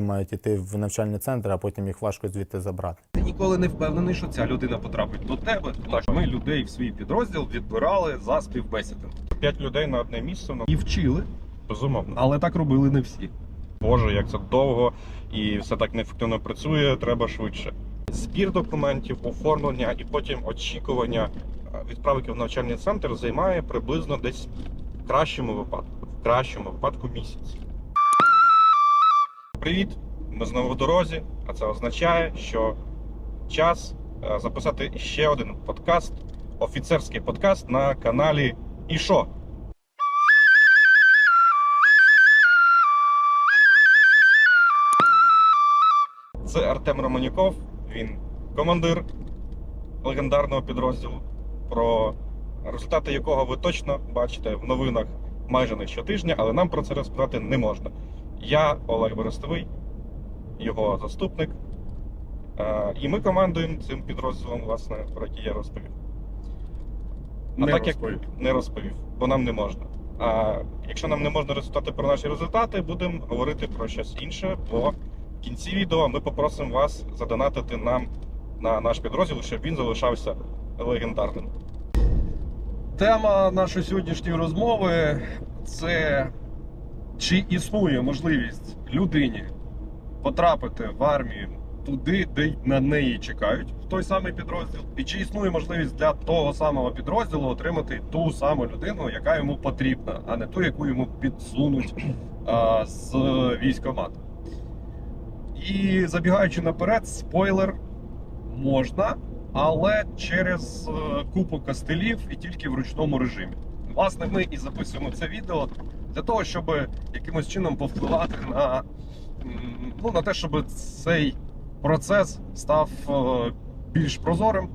Мають іти в навчальний центр, а потім їх важко звідти забрати. Ти ніколи не впевнений, що ця людина потрапить до тебе. Що ми людей в свій підрозділ відбирали за співбесіди. П'ять людей на одне місце, ну І вчили, безумовно. але так робили не всі. Боже, як це довго і все так неефективно працює, треба швидше. Збір документів, оформлення і потім очікування е, відправки в навчальний центр займає приблизно десь в кращому випадку, в кращому випадку місяць. Привіт! Ми знову в дорозі, а це означає, що час е, записати ще один подкаст, офіцерський подкаст на каналі І що? Це Артем Романюков, він командир легендарного підрозділу, про результати якого ви точно бачите в новинах майже не щотижня, але нам про це розповідати не можна. Я Олег Берестовий, його заступник. Е, І ми командуємо цим підрозділом, власне, про який я розповів. А Не так розповів. як не розповів, бо нам не можна. А якщо нам не можна розповідати про наші результати, будемо говорити про щось інше, бо в кінці відео ми попросимо вас задонатити нам на наш підрозділ, щоб він залишався легендарним. Тема нашої сьогоднішньої розмови це чи існує можливість людині потрапити в армію туди, де на неї чекають, в той самий підрозділ, і чи існує можливість для того самого підрозділу отримати ту саму людину, яка йому потрібна, а не ту, яку йому підсунуть а, з військомату. І забігаючи наперед, спойлер можна, але через е, купу костелів і тільки в ручному режимі. Власне, ми і записуємо це відео для того, щоб якимось чином повпливати на, ну, на те, щоб цей процес став е, більш прозорим,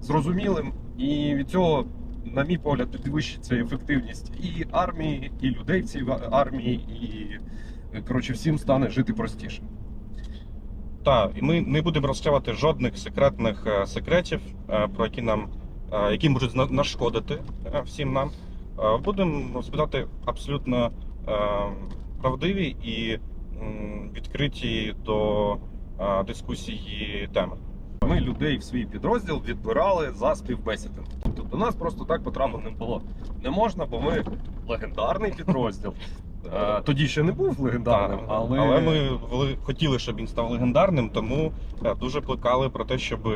зрозумілим, і від цього, на мій погляд, підвищиться ефективність і армії, і людей в цій армії, і коротше, всім стане жити простіше. Так, і ми не будемо розкривати жодних секретних е, секретів, е, про які нам які можуть нашкодити всім нам. Е, Будемо розповідати абсолютно е, правдиві і відкриті до е, дискусії теми. Ми людей в свій підрозділ відбирали за співбесіди. Тобто до нас просто так потрапити не було. Не можна, бо ми легендарний підрозділ. Тоді ще не був легендарним, Так, але, але ми хотіли, щоб він став легендарним, тому дуже плекали про те, щоб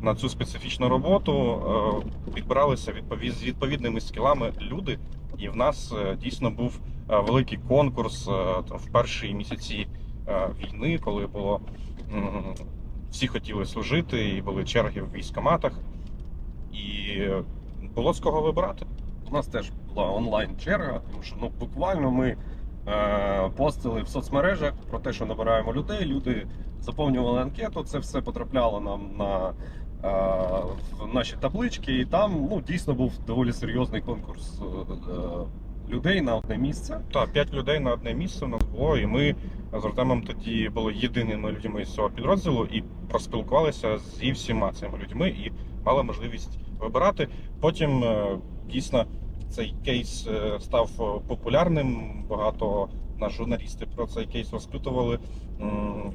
на цю специфічну роботу е, відбиралися відповід з відповідними скілами люди. І в нас е, дійсно був е, великий конкурс в перші місяці війни, коли було всі хотіли служити, і були черги в військоматах, і було з кого вибирати. у нас теж була онлайн черга, тому що ну буквально ми постили в соцмережах про те, що набираємо людей. Люди заповнювали анкету, це все потрапляло нам на в наші таблички, і там ну дійсно був доволі серйозний конкурс е, е, людей на одне місце. Так, п'ять людей на одне місце у нас було, і ми з Артемом тоді були єдиними людьми з цього підрозділу і проспілкувалися зі всіма цими людьми і мали можливість вибирати. Потім е, дійсно цей кейс е, став е, популярним. Багато наші журналісти про цей кейс розпитували.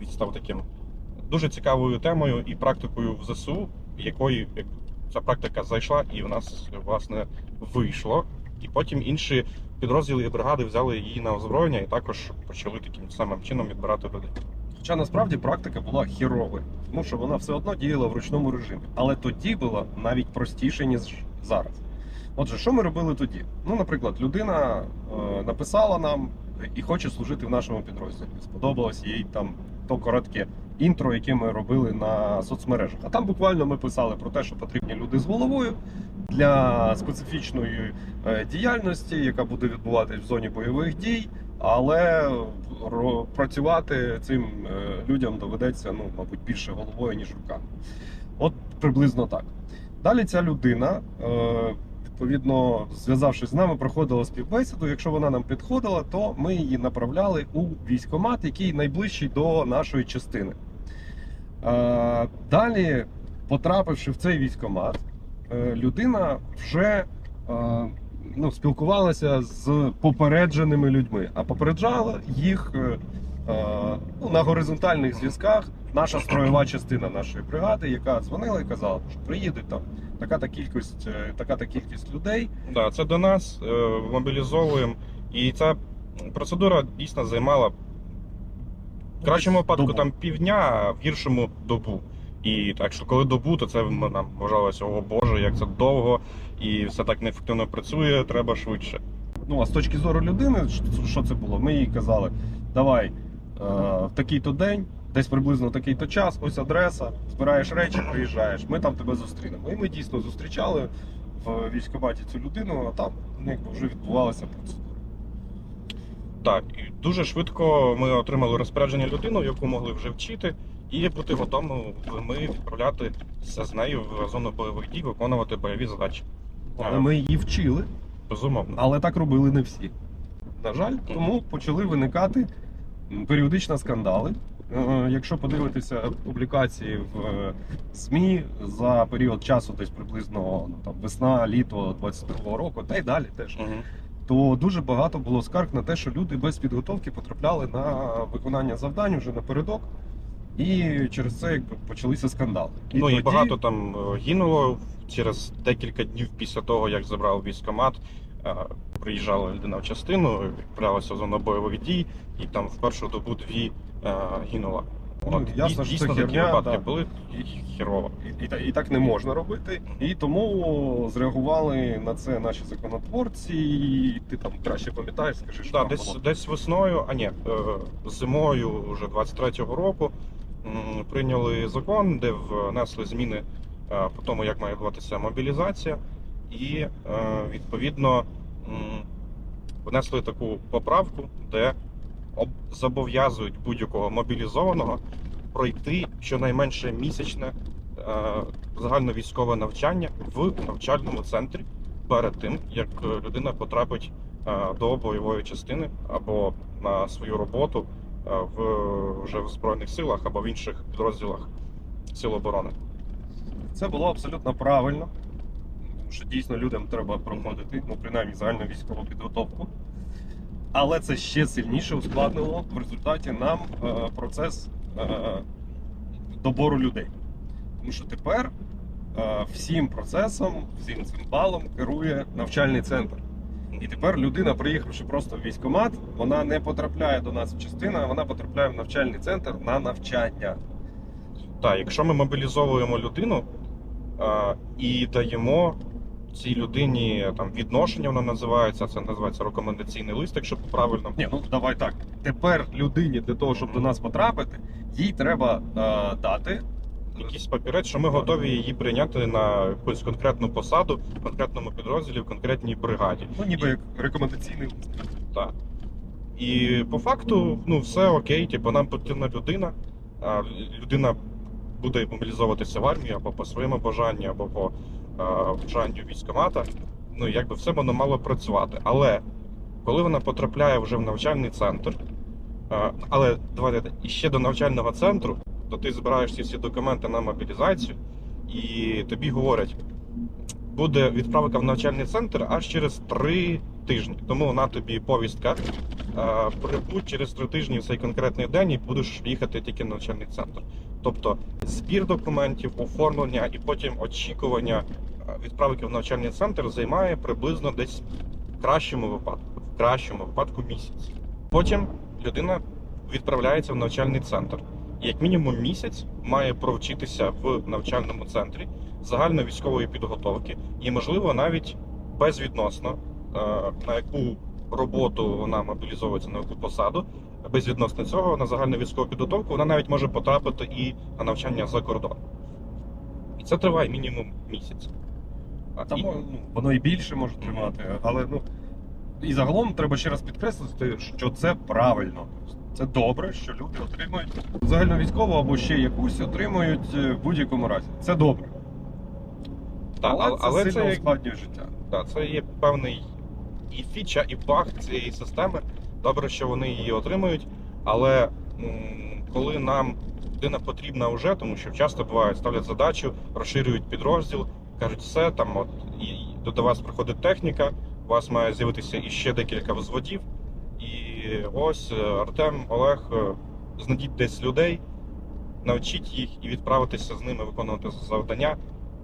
Він став таким дуже цікавою темою і практикою в ЗСУ, якої ця практика зайшла, і в нас власне вийшло. І потім інші підрозділи і бригади взяли її на озброєння і також почали таким самим чином відбирати людей. Хоча насправді практика була хіровою, тому що вона все одно діяла в ручному режимі. Але тоді було навіть простіше, ніж зараз. Отже, що ми робили тоді? Ну, наприклад, людина е, написала нам і хоче служити в нашому підрозділі. Сподобалось їй там то коротке інтро, яке ми робили на соцмережах. А там буквально ми писали про те, що потрібні люди з головою для специфічної е, діяльності, яка буде відбуватись в зоні бойових дій. Але працювати цим е, людям доведеться, ну, мабуть, більше головою, ніж руками. От приблизно так. Далі ця людина, е, відповідно, зв'язавшись з нами, проходила співбесіду. Якщо вона нам підходила, то ми її направляли у військкомат, який найближчий до нашої частини. Далі, потрапивши в цей військкомат, е, людина вже е, ну, спілкувалася з попередженими людьми, а попереджала їх е, ну, на горизонтальних зв'язках наша строєва частина нашої бригади, яка дзвонила і казала, що приїде там така-та кількість, така-та кількість людей. Да, це до нас мобілізовуємо. І ця процедура дійсно займала в кращому випадку Добу. там півдня, а в гіршому добу. І так що коли добу, то це нам вважалося, о Боже, як це довго, і все так неефективно працює, треба швидше. Ну а з точки зору людини, що- це було? Ми їй казали, давай е, в такий-то день, десь приблизно в такий-то час, ось адреса, збираєш речі, приїжджаєш, ми там тебе зустрінемо. І ми дійсно зустрічали в військкоматі цю людину, а там ну, якби вже відбувалася процедура. Так, і дуже швидко ми отримали розпорядження людину, яку могли вже вчити, і бути готовими ми відправлятися з нею в зону бойових дій, виконувати бойові задачі. Але ми її вчили, Безумовно. але так робили не всі. На жаль, тому почали виникати періодично скандали. Е, Якщо подивитися публікації в е, ЗМІ за період часу, десь приблизно ну, там весна, літо 22-го року, та й далі теж. То дуже багато було скарг на те, що люди без підготовки потрапляли на виконання завдань вже напередок, і через це якби почалися скандали. Ну і багато там е, гинуло через декілька днів після того, як забрав військомат. е, Приїжджала людина в частину, відправилася в зону бойових дій, і там в першу добу дві е, гинула. Ну, ясно, що це такі херня, випадки да. були і хірово. І, і, і так не можна робити. І тому зреагували на це наші законотворці. І ти там краще пам'ятаєш, скажи, що Да, там десь, було. десь весною, а ні, е, зимою вже 23-го року прийняли закон, де внесли зміни е, по тому, як має відбуватися мобілізація, і е, відповідно внесли таку поправку, де зобов'язують будь-якого мобілізованого пройти щонайменше місячне е, загальновійськове навчання в навчальному центрі перед тим, як людина потрапить е, до бойової частини або на свою роботу е, в вже в збройних силах або в інших підрозділах сил оборони. Це було абсолютно правильно. Що дійсно людям треба проходити, ну принаймні загальну військову підготовку. Але це ще сильніше ускладнило в результаті нам е, процес е, добору людей. Тому що тепер е, всім процесом, всім цим балом керує навчальний центр. І тепер людина, приїхавши просто в військкомат, вона не потрапляє до нас в частину, а вона потрапляє в навчальний центр на навчання. Так, якщо ми мобілізовуємо людину е, і даємо цій людині там відношення, воно називається, це називається рекомендаційний лист, якщо правильно. Ні, ну давай так. Тепер людині для того, щоб до нас потрапити, їй треба е, дати. Якийсь папірець, що ми готові її прийняти на якусь конкретну посаду, в конкретному підрозділі, в конкретній бригаді. Ну, ніби як рекомендаційний лист. Так. І по факту, ну, все окей, типу, нам потрібна людина. А людина буде мобілізовуватися в армію або по своєму бажанню, або по а, бажанню військомата. Ну, якби все воно мало працювати. Але коли вона потрапляє вже в навчальний центр, але давайте і ще до навчального центру, то ти збираєш всі документи на мобілізацію, і тобі говорять, буде відправка в навчальний центр аж через три тижні. Тому на тобі повістка. е, Прибудь через три тижні в цей конкретний день і будеш їхати тільки в навчальний центр. Тобто збір документів, оформлення і потім очікування е, відправки в навчальний центр займає приблизно десь в кращому випадку, в кращому випадку місяць. Потім людина відправляється в навчальний центр. Як мінімум місяць має провчитися в навчальному центрі загальновійськової підготовки, і, можливо, навіть безвідносно е, на яку роботу вона мобілізовується, на яку посаду. Безвідносно цього на загальну військову підготовку вона навіть може потрапити і на навчання за кордон. І це триває мінімум місяць. А, Там і- ну, воно і більше може тримати, але ну. І загалом треба ще раз підкреслити, що це правильно. Це добре, що люди отримують загальновійськову або ще якусь отримують е, в будь-якому разі. Це добре. та, але, але, це сильно це, ускладнює життя. та, це є певний і фіча, і баг цієї системи. Добре, що вони її отримують, але коли нам людина потрібна вже, тому що часто буває, ставлять задачу, розширюють підрозділ, кажуть, все там, от і до- вас приходить техніка, у вас має з'явитися іще декілька взводів, і ось е, Артем, Олег, е, знайдіть десь людей, навчіть їх і відправитися з ними виконувати завдання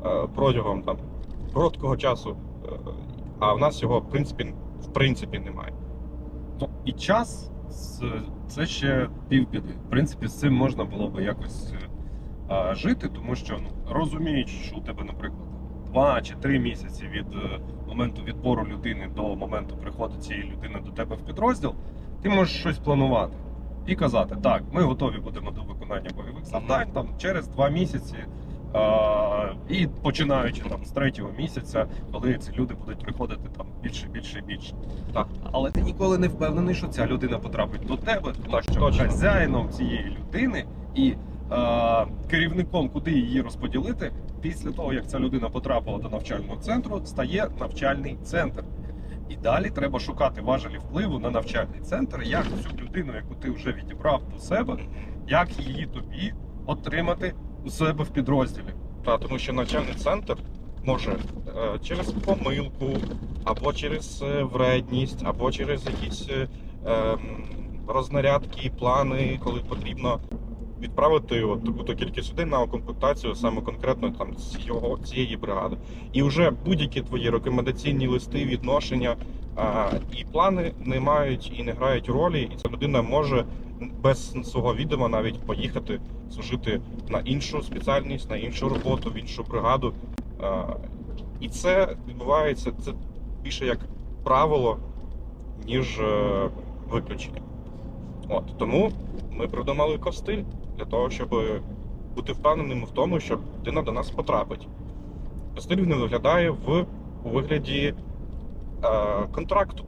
е, протягом там короткого часу. А в нас його в принципі в принципі немає. Ну, і час це ще півбіди. В принципі, з цим можна було би якось е, а, жити, тому що ну, розуміючи, що у тебе, наприклад, два чи три місяці від е, моменту відбору людини до моменту приходу цієї людини до тебе в підрозділ, ти можеш щось планувати і казати: так, ми готові будемо до виконання бойових завдань там через два місяці. А, і починаючи там з третього місяця, коли ці люди будуть приходити там більше, більше більше. Так. Але ти ніколи не впевнений, що ця людина потрапить до тебе, тому що точно. хазяїном цієї людини і е, керівником, куди її розподілити, після того як ця людина потрапила до навчального центру, стає навчальний центр. І далі треба шукати важелі впливу на навчальний центр, як цю людину, яку ти вже відібрав до себе, як її тобі отримати у себе в підрозділі. Та, тому що навчальний центр може е, через помилку, або через е, вредність, або через якісь е, ем, рознарядки, плани, коли потрібно відправити таку-то кількість людей на комплектацію саме конкретно там цього, цієї бригади. І вже будь-які твої рекомендаційні листи, відношення а, і плани не мають і не грають ролі, і ця людина може без свого відома навіть поїхати служити на іншу спеціальність, на іншу роботу, в іншу бригаду. І це відбувається це більше як правило, ніж е, виключення. От тому ми придумали костиль для того, щоб бути впевненими в тому, що людина до нас потрапить. Костиль він виглядає в у вигляді е, контракту,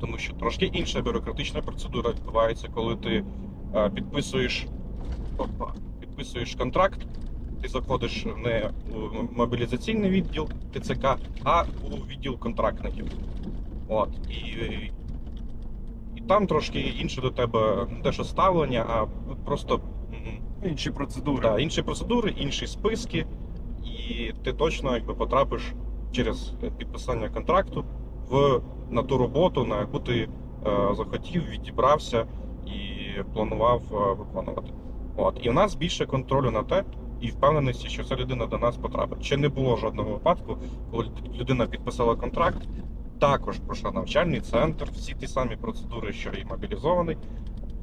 тому що трошки інша бюрократична процедура відбувається, коли ти е, підписуєш, опа, підписуєш контракт. Ти заходиш не у мобілізаційний відділ ТЦК, а у відділ контрактників. От. І, і там трошки інше до тебе не те, що ставлення, а просто Інші процедури. та, інші процедури, інші списки, і ти точно якби потрапиш через підписання контракту в на ту роботу, на яку ти е, захотів, відібрався і планував е, виконувати. От і в нас більше контролю на те. І впевненості, що ця людина до нас потрапить. Ще не було жодного випадку, коли людина підписала контракт, також пройшла навчальний центр, всі ті самі процедури, що і мобілізований,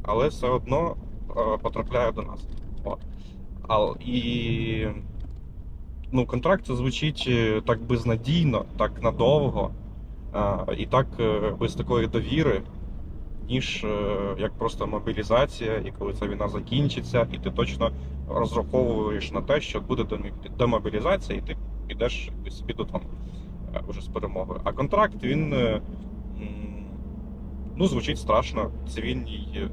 але все одно е, потрапляє до нас. От. А, і ну, контракт це звучить так безнадійно, так надовго, і так е, без такої довіри, ніж е, як просто мобілізація, і коли ця війна закінчиться, і ти точно розраховуєш на те, що буде демобілізація, і ти підеш собі додому е, вже з перемогою. А контракт він е, ну, звучить страшно. Цивільній е,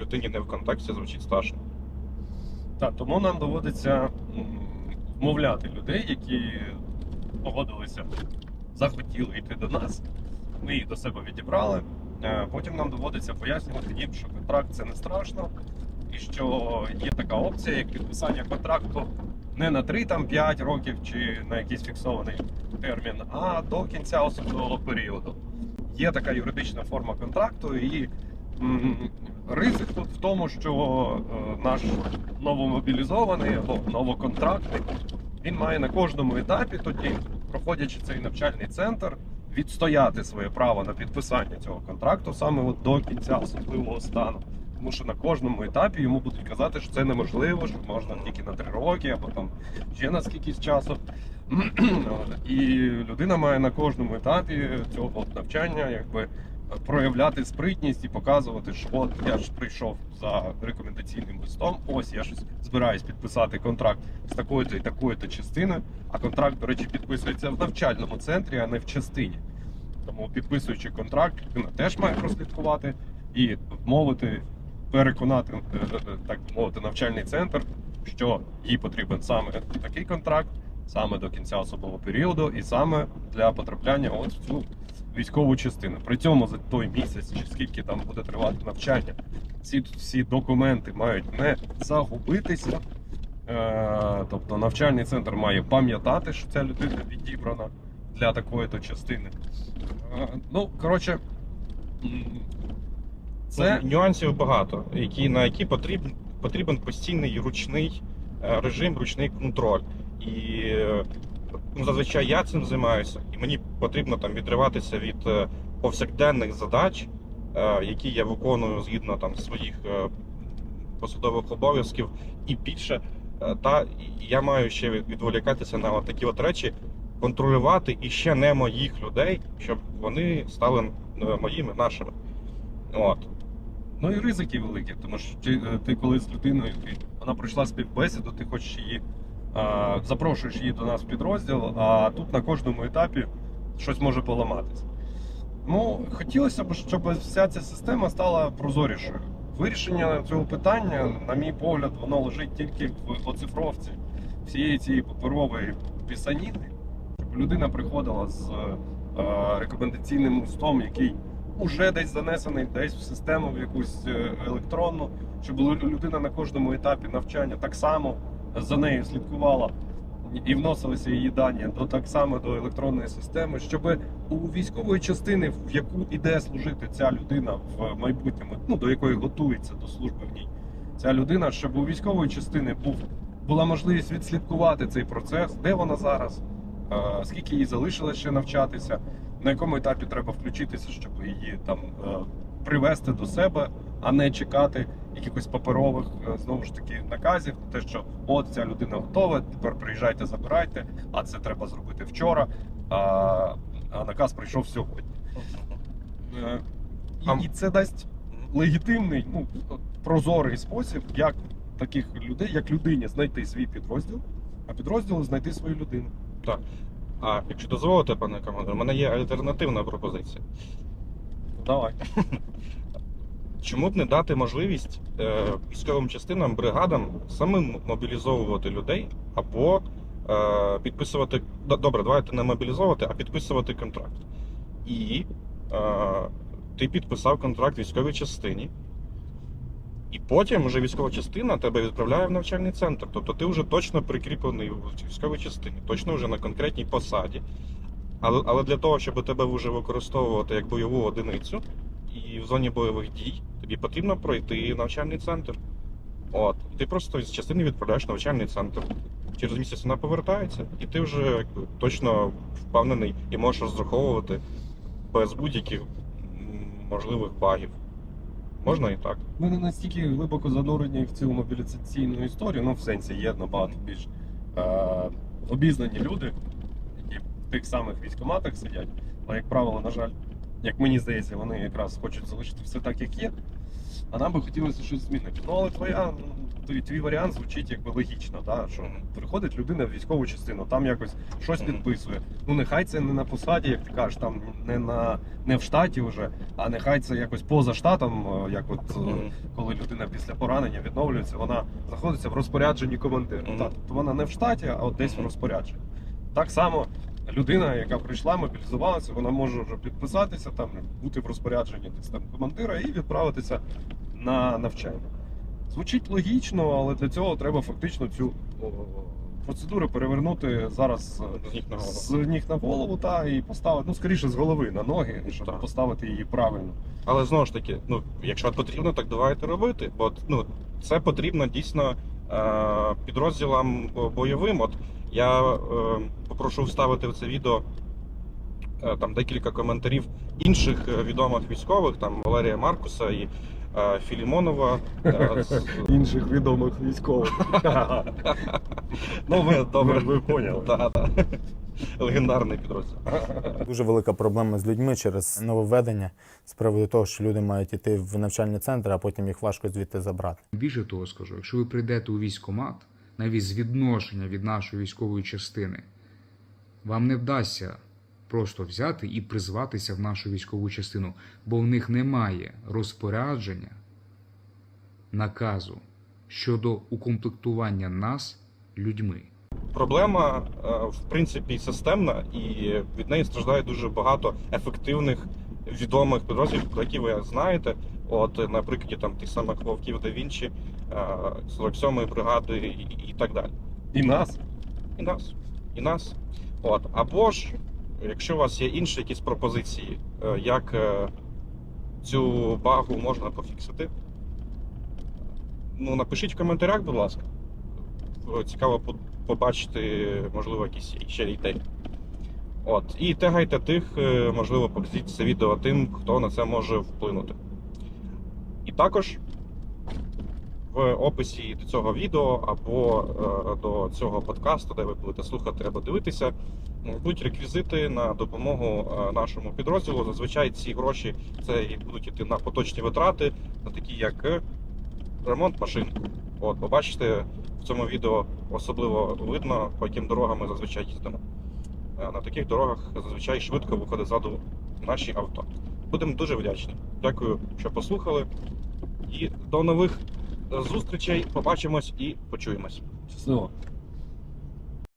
людині не в контексті звучить страшно. Так, тому нам доводиться вмовляти людей, які погодилися, захотіли йти до нас. Ми їх до себе відібрали. Е, Потім нам доводиться пояснювати їм, що контракт це не страшно, і що є така опція, як підписання контракту не на 3-5 років чи на якийсь фіксований термін, а до кінця особливого періоду. Є така юридична форма контракту, і ризик тут в тому, що е, наш новомобілізований або новоконтрактний, він має на кожному етапі тоді, проходячи цей навчальний центр, відстояти своє право на підписання цього контракту саме от до кінця особливого стану. Тому що на кожному етапі йому будуть казати, що це неможливо, що можна тільки на три роки, або там ще на скількись часу. І людина має на кожному етапі цього навчання якби проявляти спритність і показувати, що от я ж прийшов за рекомендаційним листом. Ось я щось збираюсь підписати контракт з такою-то і такою-то частиною. А контракт, до речі, підписується в навчальному центрі, а не в частині. Тому підписуючи контракт, людина теж має прослідкувати і вмовити, переконати е, е, так мовити, навчальний центр, що їй потрібен саме такий контракт, саме до кінця особового періоду, і саме для потрапляння от в цю військову частину. При цьому за той місяць, чи скільки там буде тривати навчання, ці всі документи мають не загубитися. Е, тобто навчальний центр має пам'ятати, що ця людина відібрана для такої то частини. Е, ну, коротше, Це нюансів багато, які, на які потрібен, потрібен постійний ручний е, режим, ручний контроль. І е, ну, зазвичай я цим займаюся, і мені потрібно там відриватися від е, повсякденних задач, е, які я виконую згідно там своїх е, посадових обов'язків, і більше. Та я маю ще відволікатися на такі от речі, контролювати і ще не моїх людей, щоб вони стали моїми, нашими. От. Ну і ризики великі, тому що ти, ти коли з людиною, ти, вона пройшла співбесіду, ти хочеш її, запрошуєш її до нас в підрозділ, а тут на кожному етапі щось може поламатися. Ну, хотілося б, щоб вся ця система стала прозорішою. Вирішення цього питання, на мій погляд, воно лежить тільки в оцифровці всієї цієї паперової пісаніни, щоб людина приходила з е, рекомендаційним листом, який уже десь занесений десь в систему в якусь е, електронну, щоб людина на кожному етапі навчання так само за нею слідкувала і вносилися її дані до так само до електронної системи, щоб у військової частини, в яку іде служити ця людина в майбутньому, ну до якої готується до служби в ній, ця людина, щоб у військової частини був була можливість відслідкувати цей процес, де вона зараз, е, скільки їй залишилось ще навчатися, на якому етапі треба включитися, щоб її там е, привести до себе, а не чекати якихось паперових е, знову ж таки наказів. Те, що от ця людина готова, тепер приїжджайте, забирайте, а це треба зробити вчора. А, а наказ прийшов сьогодні. Е, І, і це дасть легітимний, ну прозорий спосіб, як таких людей, як людині знайти свій підрозділ, а підрозділу знайти свою людину. Так. А якщо дозволите, пане командир, у мене є альтернативна пропозиція. Давай. Чому б не дати можливість е, військовим частинам, бригадам самим мобілізовувати людей або е, підписувати. Добре, давайте не мобілізовувати, а підписувати контракт. І е, ти підписав контракт військовій частині, і потім вже військова частина тебе відправляє в навчальний центр. Тобто ти вже точно прикріплений в військовій частині, точно вже на конкретній посаді. Але, але для того, щоб тебе вже використовувати як бойову одиницю, і в зоні бойових дій тобі потрібно пройти навчальний центр. От, і ти просто з частини відправляєш навчальний центр. Через місяць вона повертається, і ти вже точно впевнений і можеш розраховувати без будь-яких можливих багів. Можна і так. Ми не настільки глибоко занурені в цю мобілізаційну історію, ну в сенсі є набагато більш е, обізнані люди, які в тих самих військоматах сидять. Але, як правило, на жаль, як мені здається, вони якраз хочуть залишити все так, як є. А нам би хотілося щось змінити. Ну, але твоя, ну, твій, твій варіант звучить якби логічно, да? що приходить людина в військову частину, там якось щось підписує. Ну нехай це не на посаді, як ти кажеш, там не на не в штаті вже, а нехай це якось поза штатом, е, як от е, коли людина після поранення відновлюється, вона знаходиться в розпорядженні командира. Так, тобто вона не в штаті, а от десь в розпорядженні. Так само людина, яка прийшла, мобілізувалася, вона може вже підписатися, там бути в розпорядженні десь там командира і відправитися на навчання. Звучить логічно, але для цього треба фактично цю процедуру перевернути зараз З ніг на голову. з ніг на голову та і поставити, ну скоріше з голови на ноги, щоб Так. поставити її правильно. Але знову ж таки, ну, якщо потрібно, так давайте робити. Бо ну, це потрібно дійсно е, підрозділам бойовим. От я е, попрошу вставити в це відео е, там декілька коментарів інших е, відомих військових, там Валерія Маркуса і е, Філімонова. е, з- інших відомих військових. ну, ви, Добре. ви, поняли. Легендарний підрозділ. Дуже велика проблема з людьми через нововведення з приводу того, що люди мають йти в навчальний центр, а потім їх важко звідти забрати. Більше того скажу, якщо ви прийдете у військкомат, навіть з відношення від нашої військової частини, вам не вдасться просто взяти і призватися в нашу військову частину, бо в них немає розпорядження, наказу щодо укомплектування нас людьми. Проблема, е, в принципі, системна, і від неї страждає дуже багато ефективних відомих підрозділів, про які ви знаєте. От, на прикладі там тих самих Вовків да Вінчі, 47-ї бригади і, і так далі. І нас. І нас. І нас. От. Або ж, якщо у вас є інші якісь пропозиції, е, як е, цю багу можна пофіксити. Ну, напишіть в коментарях, будь ласка. Е, Цікаво по- побачити, можливо, якісь ще ідеї. От. І тегайте тих, е, можливо, покажіть це відео тим, хто на це може вплинути. І також в описі до цього відео або е, до цього подкасту, де ви будете слухати або дивитися, будуть реквізити на допомогу е, нашому підрозділу. Зазвичай ці гроші це і будуть йти на поточні витрати, на такі як ремонт машин. От, побачите в цьому відео особливо видно, по яким дорогам ми зазвичай їздимо. Е, На таких дорогах зазвичай швидко виходить ззаду наші авто. Будемо дуже вдячні. Дякую, що послухали. І до нових зустрічей. Побачимось і почуємось. Щасливо.